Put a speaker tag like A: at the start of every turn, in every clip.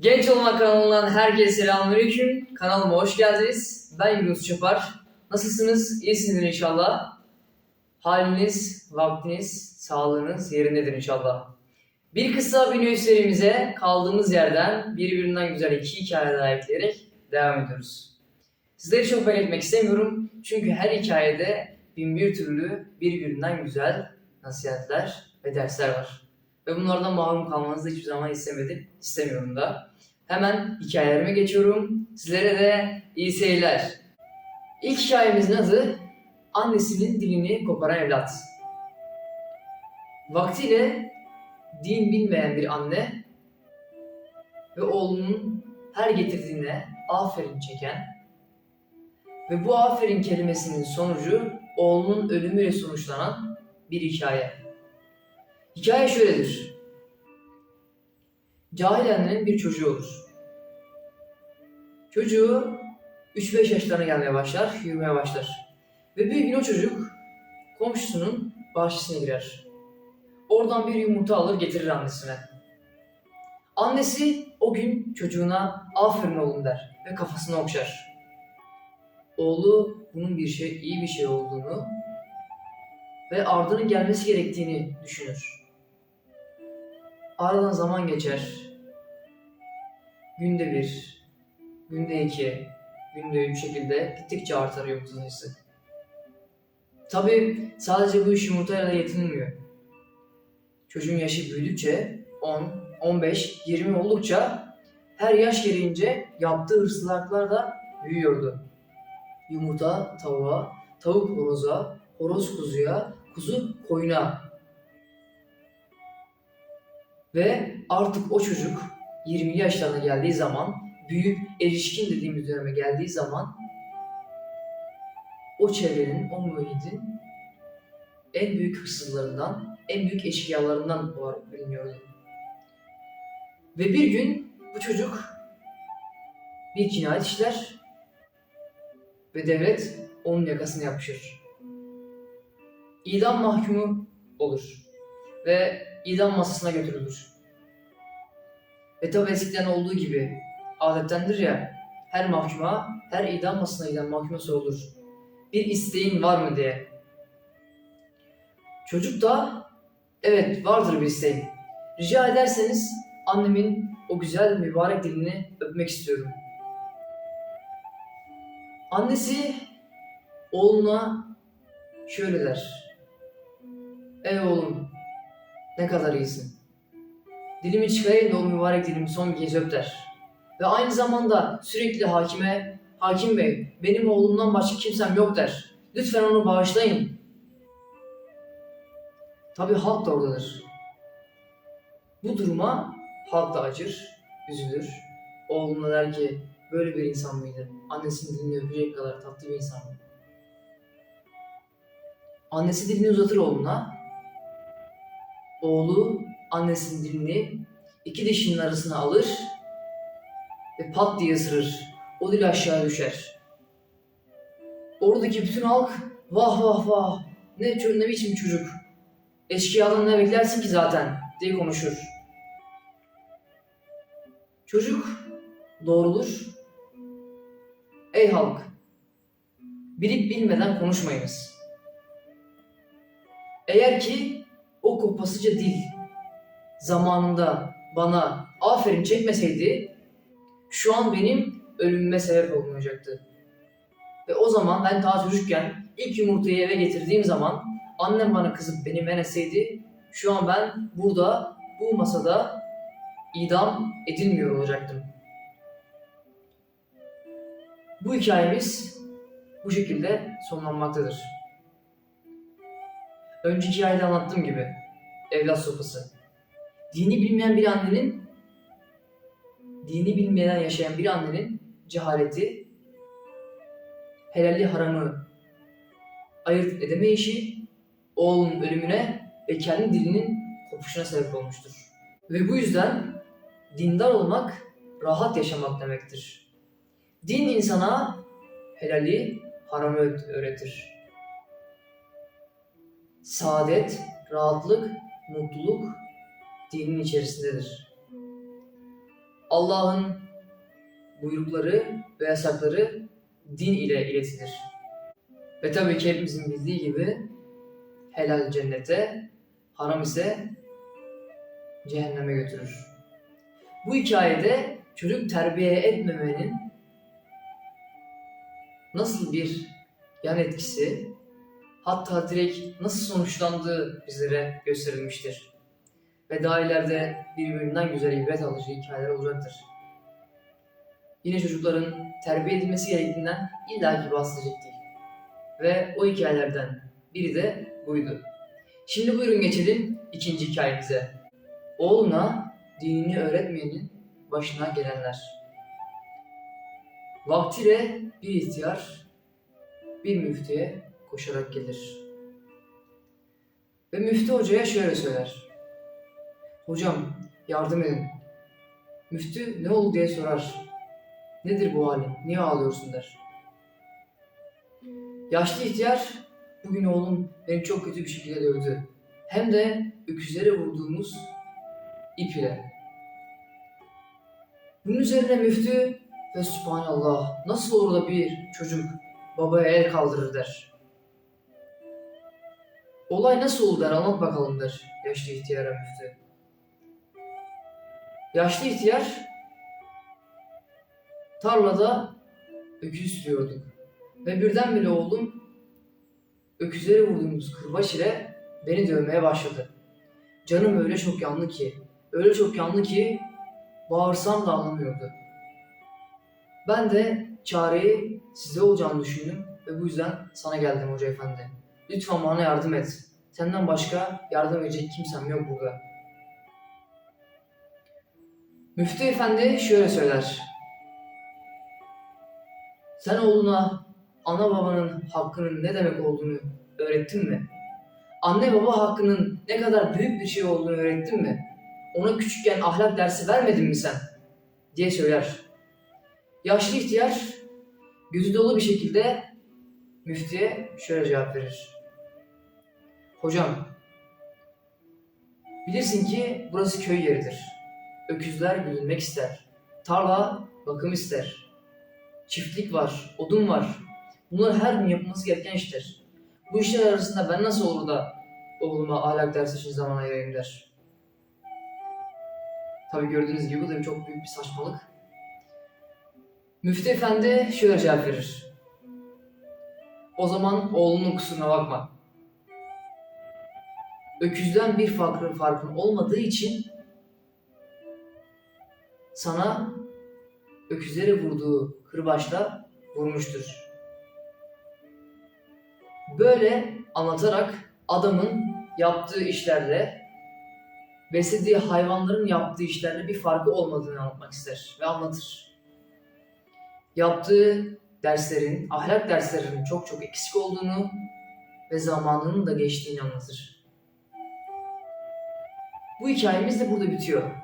A: Genç Olmak kanalından herkese selamünaleyküm. Kanalıma hoş geldiniz. Ben Yunus Çapar. Nasılsınız? İyisinizdir inşallah. Haliniz, vaktiniz, sağlığınız yerindedir inşallah. Bir kısa video serimize kaldığımız yerden birbirinden güzel iki hikaye daha ekleyerek devam ediyoruz. Sizleri çok bekletmek istemiyorum. Çünkü her hikayede bin bir türlü birbirinden güzel nasihatler ve dersler var. Ve bunlardan mahrum kalmanızı hiçbir zaman istemedim, istemiyorum da. Hemen hikayelerime geçiyorum. Sizlere de iyi seyirler. İlk hikayemizin adı Annesinin dilini koparan evlat. Vaktiyle din bilmeyen bir anne ve oğlunun her getirdiğine aferin çeken ve bu aferin kelimesinin sonucu oğlunun ölümüyle sonuçlanan bir hikaye. Hikaye şöyledir. Cahil annenin bir çocuğu olur. Çocuğu 3-5 yaşlarına gelmeye başlar, yürümeye başlar. Ve bir gün o çocuk komşusunun bahçesine girer. Oradan bir yumurta alır getirir annesine. Annesi o gün çocuğuna aferin oğlum der ve kafasını okşar. Oğlu bunun bir şey, iyi bir şey olduğunu ve ardının gelmesi gerektiğini düşünür. Aradan zaman geçer. Günde bir, günde iki, günde üç şekilde gittikçe artar yumurta sayısı. Tabi sadece bu iş yumurtayla da yetinilmiyor. Çocuğun yaşı büyüdükçe 10, 15, 20 oldukça her yaş gereğince yaptığı hırsızlıklar da büyüyordu. Yumurta tavuğa, tavuk horoza, horoz kuzuya, kuzu koyuna. Ve artık o çocuk 20 yaşlarına geldiği zaman, büyük erişkin dediğimiz döneme geldiği zaman o çevrenin, o muhitin en büyük hırsızlarından, en büyük eşkıyalarından olarak biliniyordu. Ve bir gün bu çocuk bir cinayet işler ve devlet onun yakasını yapışır. İdam mahkumu olur ve idam masasına götürülür. Ve tabi eskiden olduğu gibi adettendir ya her mahkuma, her idam masasına giden mahkuma sorulur. Bir isteğin var mı diye. Çocuk da evet vardır bir isteğim. Rica ederseniz annemin o güzel mübarek dilini öpmek istiyorum. Annesi oğluna şöyle der. Ey oğlum ne kadar iyisin. Dilimi çıkarayım da o mübarek dilimi son bir kez öp der. Ve aynı zamanda sürekli hakime, hakim bey benim oğlumdan başka kimsem yok der. Lütfen onu bağışlayın. Tabi halk da oradadır. Bu duruma halk da acır, üzülür. Oğluna der ki böyle bir insan mıydı? Annesinin dilini öpecek kadar tatlı bir insan mı? Annesi dilini uzatır oğluna. Oğlu annesinin dilini iki dişinin arasına alır ve pat diye ısırır. O dil aşağı düşer. Oradaki bütün halk vah vah vah ne, ne biçim çocuk. Eşkıyadan ne beklersin ki zaten diye konuşur. Çocuk doğrulur. Ey halk! Bilip bilmeden konuşmayınız. Eğer ki o kopasıca dil zamanında bana aferin çekmeseydi şu an benim ölümüme sebep olmayacaktı. Ve o zaman ben daha çocukken ilk yumurtayı eve getirdiğim zaman annem bana kızıp beni men etseydi şu an ben burada bu masada idam edilmiyor olacaktım. Bu hikayemiz bu şekilde sonlanmaktadır. Önceki hikayede anlattığım gibi evlat sopası. Dini bilmeyen bir annenin dini bilmeden yaşayan bir annenin cehaleti helalli haramı ayırt edemeyişi oğlunun ölümüne ve kendi dilinin kopuşuna sebep olmuştur. Ve bu yüzden dindar olmak rahat yaşamak demektir. Din insana helali haramı öğretir. Saadet, rahatlık, mutluluk dinin içerisindedir. Allah'ın buyrukları ve yasakları din ile iletilir. Ve tabii ki hepimizin bildiği gibi helal cennete, haram ise cehenneme götürür. Bu hikayede çocuk terbiye etmemenin nasıl bir yan etkisi, hatta direkt nasıl sonuçlandığı bizlere gösterilmiştir. Ve daha ileride birbirinden güzel ibret alıcı hikayeler olacaktır. Yine çocukların terbiye edilmesi gerektiğinden illaki bahsedecek değil. Ve o hikayelerden biri de buydu. Şimdi buyurun geçelim ikinci hikayemize. Oğluna dinini öğretmeyenin başına gelenler. Vaktiyle bir ihtiyar bir müftüye koşarak gelir. Ve müftü hocaya şöyle söyler. Hocam yardım edin. Müftü ne oldu diye sorar. Nedir bu halin? Niye ağlıyorsun der. Yaşlı ihtiyar bugün oğlum beni çok kötü bir şekilde dövdü. Hem de öküzlere vurduğumuz ip ile. Bunun üzerine müftü ve subhanallah nasıl olur da bir çocuk babaya el kaldırır der. Olay nasıl oldu der anlat bakalım der yaşlı ihtiyara müftü. Yaşlı ihtiyar tarlada öküz sürüyorduk ve birdenbire oğlum öküzlere vurduğumuz kırbaç ile beni dövmeye başladı. Canım öyle çok yandı ki, öyle çok yandı ki bağırsam da anlamıyordu. Ben de çareyi size olacağını düşündüm ve bu yüzden sana geldim hoca efendi. Lütfen bana yardım et. Senden başka yardım edecek kimsem yok burada. Müftü efendi şöyle söyler. Sen oğluna ana babanın hakkının ne demek olduğunu öğrettin mi? Anne baba hakkının ne kadar büyük bir şey olduğunu öğrettin mi? Ona küçükken ahlak dersi vermedin mi sen? diye söyler. Yaşlı ihtiyar gözü dolu bir şekilde müftüye şöyle cevap verir. Hocam, bilirsin ki burası köy yeridir. Öküzler güdülmek ister. Tarla bakım ister. Çiftlik var, odun var. Bunlar her gün yapılması gereken işler. Bu işler arasında ben nasıl olur da oğluma ahlak dersi için zaman ayırayım der. Tabi gördüğünüz gibi bu da çok büyük bir saçmalık. Müftü efendi şöyle cevap verir. O zaman oğlunun kusuruna bakma. Öküzden bir farkın, farkın olmadığı için sana öküzlere vurduğu kırbaçla vurmuştur. Böyle anlatarak adamın yaptığı işlerle beslediği hayvanların yaptığı işlerle bir farkı olmadığını anlatmak ister ve anlatır. Yaptığı derslerin, ahlak derslerinin çok çok eksik olduğunu ve zamanının da geçtiğini anlatır. Bu hikayemiz de burada bitiyor.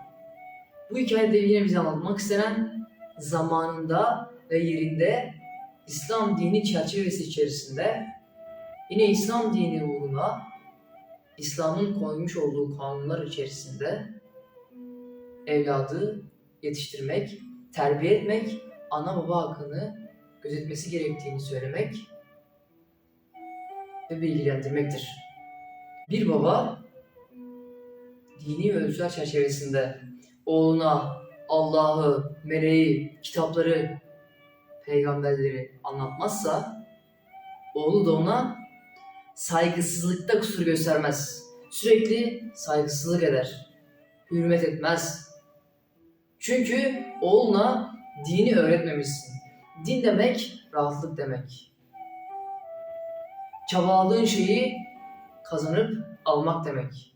A: Bu hikayede yine bize anlatmak istenen zamanında ve yerinde İslam dini çerçevesi içerisinde yine İslam dini uğruna İslam'ın koymuş olduğu kanunlar içerisinde evladı yetiştirmek, terbiye etmek, ana baba hakkını gözetmesi gerektiğini söylemek ve bilgilendirmektir. Bir baba dini ölçüler çerçevesinde oğluna Allah'ı, meleği, kitapları, peygamberleri anlatmazsa oğlu da ona saygısızlıkta kusur göstermez. Sürekli saygısızlık eder. Hürmet etmez. Çünkü oğluna dini öğretmemişsin. Din demek rahatlık demek. Çabaladığın şeyi kazanıp almak demek.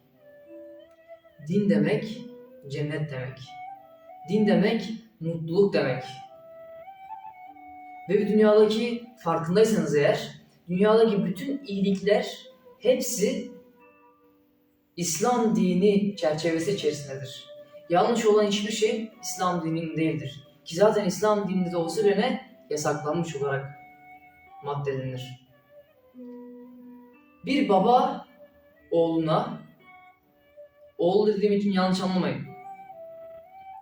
A: Din demek cennet demek. Din demek mutluluk demek. Ve bir dünyadaki farkındaysanız eğer, dünyadaki bütün iyilikler hepsi İslam dini çerçevesi içerisindedir. Yanlış olan hiçbir şey İslam dininin değildir. Ki zaten İslam dininde de olsa bile? Yasaklanmış olarak maddelenir. Bir baba oğluna, oğul dediğim için yanlış anlamayın.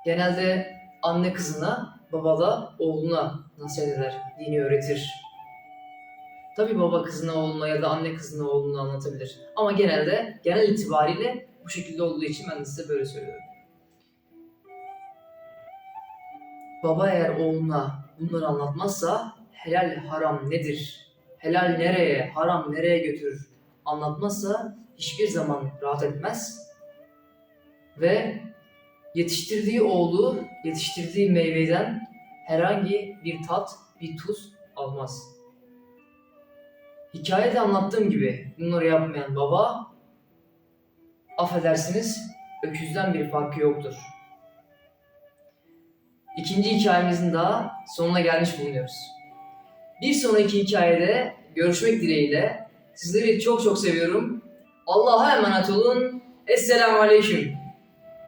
A: Genelde anne kızına, baba da oğluna nasihat eder, dini öğretir. Tabi baba kızına oğluna ya da anne kızına oğluna anlatabilir. Ama genelde genel itibariyle bu şekilde olduğu için ben de size böyle söylüyorum. Baba eğer oğluna bunları anlatmazsa helal haram nedir? Helal nereye, haram nereye götürür? Anlatmazsa hiçbir zaman rahat etmez ve yetiştirdiği oğlu yetiştirdiği meyveden herhangi bir tat, bir tuz almaz. Hikayede anlattığım gibi bunları yapmayan baba affedersiniz öküzden bir farkı yoktur. İkinci hikayemizin daha sonuna gelmiş bulunuyoruz. Bir sonraki hikayede görüşmek dileğiyle sizleri çok çok seviyorum. Allah'a emanet olun. Esselamu Aleyküm.